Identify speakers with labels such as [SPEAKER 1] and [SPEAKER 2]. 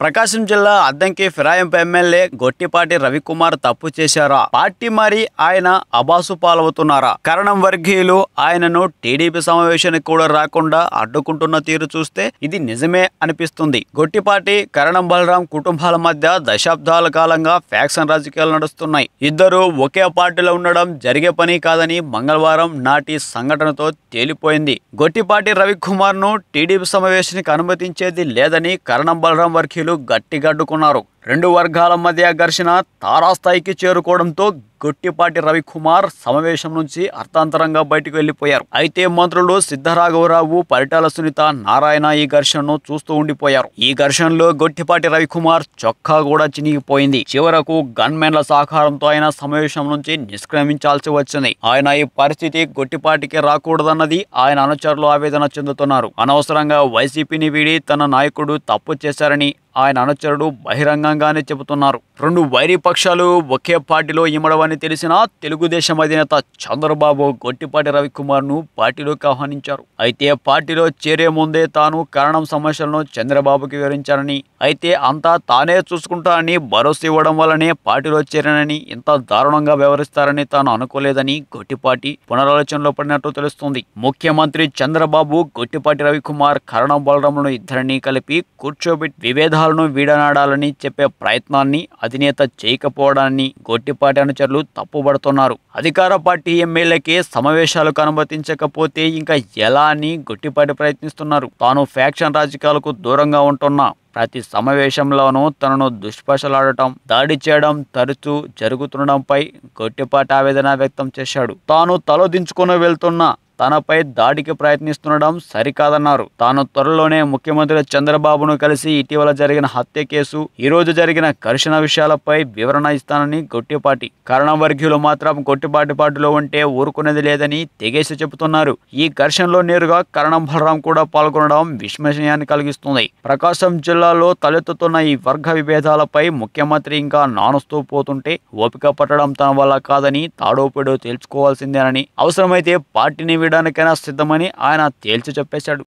[SPEAKER 1] ప్రకాశం జిల్లా అద్దంకి ఫిరాయింపు ఎమ్మెల్యే గొట్టిపాటి రవికుమార్ తప్పు చేశారా? పార్టీ మరి ఆయన అబాసు పాలవుతున్నారా? కరణం వర్గీయులు ఆయనను టీడీపీ సమావేశానికి కూడా రాకుండా అడ్డుకుంటున్న తీరు చూస్తే ఇది నిజమే అనిపిస్తుంది. గొట్టిపాటి కరణం బలరాం కుటుంబాల మధ్య దశాబ్దాల కాలంగా ఫ్యాక్షన్ రాజకీయాలు నడుస్తున్నాయి. ఇద్దరు ఒకే పార్టీలో ఉండడం జరిగే పని కాదని మంగళవారం నాటి సంఘటనతో తేలిపోయింది. గొట్టిపాటి రవికుమార్ను టీడీపీ సమావేశానికి అనుమతించేది లేదని కరణం బలరాం వర్గీయులు గట్టిగా గట్టిగడ్డుకున్నారు. రెండు వర్గాల మధ్య ఘర్షణ తారాస్థాయికి చేరుకోవడంతో గొట్టిపాటి రవికుమార్ సమావేశం నుంచి అర్థాంతరంగా బయటకు వెళ్ళిపోయారు అయితే మంత్రులు సిద్ధరాఘవరావు పరిటాల సునీత నారాయణ ఈ ఘర్షణను చూస్తూ ఉండిపోయారు. ఈ ఘర్షణలో గొట్టిపాటి రవికుమార్ చొక్కా కూడా చినిగిపోయింది. చివరకు గన్మెన్ల సహకారంతో ఆయన సమావేశం నుంచి నిష్క్రమించాల్సి వచ్చింది. ఆయన ఈ పరిస్థితి గొట్టిపాటికి రాకూడదన్నది ఆయన అనుచరులు ఆవేదన చెందుతున్నారు. అనవసరంగా వైసీపీని వీడి తన నాయకుడు తప్పు చేశారని ఆయన అనుచరుడు బహిరంగంగానే చెబుతున్నారు. రెండు వైరీ పక్షాలు ఒకే పార్టీలో ఇమడవని తెలిసిన తెలుగుదేశం అధినేత చంద్రబాబు గొట్టిపాటి రవికుమార్ను పార్టీలోకి ఆహ్వానించారు. అయితే పార్టీలో చేరే ముందే తాను కారణం సమస్యలను చంద్రబాబుకి వివరించారని అయితే అంతా తానే చూసుకుంటానని భరోసా ఇవ్వడం వల్లనే పార్టీలో చేరానని ఇంత దారుణంగా వ్యవహరిస్తారని తాను అనుకోలేదని గొట్టిపాటి పునరాలోచనలో పడినట్టు తెలుస్తుంది. ముఖ్యమంత్రి చంద్రబాబు గొట్టిపాటి రవికుమార్ కరణం బలరాములను ఇద్దరిని కలిపి కూర్చోబెట్టి విభేదాలను వీడనాడాలని చెప్పే ప్రయత్నాన్ని అధినేత చేయకపోవడాన్ని గొట్టిపాటి అనుచరులు తప్పుపడుతున్నారు అధికార పార్టీ ఎమ్మెల్యేకే సమావేశాలకు అనుమతించకపోతే ఇంకా ఎలా అని గొట్టిపాటి ప్రయత్నిస్తున్నారు. తాను ఫ్యాక్షన్ రాజకీయాలకు దూరంగా ఉంటున్నా ప్రతి సమావేశంలోనూ తనను దుష్పశలాడటం దాడి చేయడం తరచూ జరుగుతుండడంపై గొట్టిపాటి ఆవేదన వ్యక్తం చేశాడు. తాను తలదించుకుని వెళ్తున్న తనపై దాడికి ప్రయత్నిస్తుండడం సరికాదన్నారు. తాను త్వరలోనే ముఖ్యమంత్రి చంద్రబాబును కలిసి ఇటీవల జరిగిన హత్య కేసు ఈ రోజు జరిగిన ఘర్షణ విషయాలపై వివరణ ఇస్తానని గొట్టిపాటి. కారణవర్గీయులు మాత్రం గొట్టిపాటి పాటులో ఉంటే ఊరుకునేది లేదని తెగేసి చెబుతున్నారు. ఈ ఘర్షణలో నేరుగా కరణం బలరాం కూడా పాల్గొనడం విస్మయాన్ని కలిగిస్తుంది. ప్రకాశం జిల్లాలో తలెత్తుతున్న ఈ వర్గ విభేదాలపై ముఖ్యమంత్రి ఇంకా నానుస్తూ పోతుంటే ఓపిక పట్టడం తన వల్ల కాదని తాడోపేడో తేల్చుకోవాల్సిందేనని అవసరమైతే పార్టీని వీడడానికైనా సిద్ధమని ఆయన తేల్చి చెప్పేశాడు.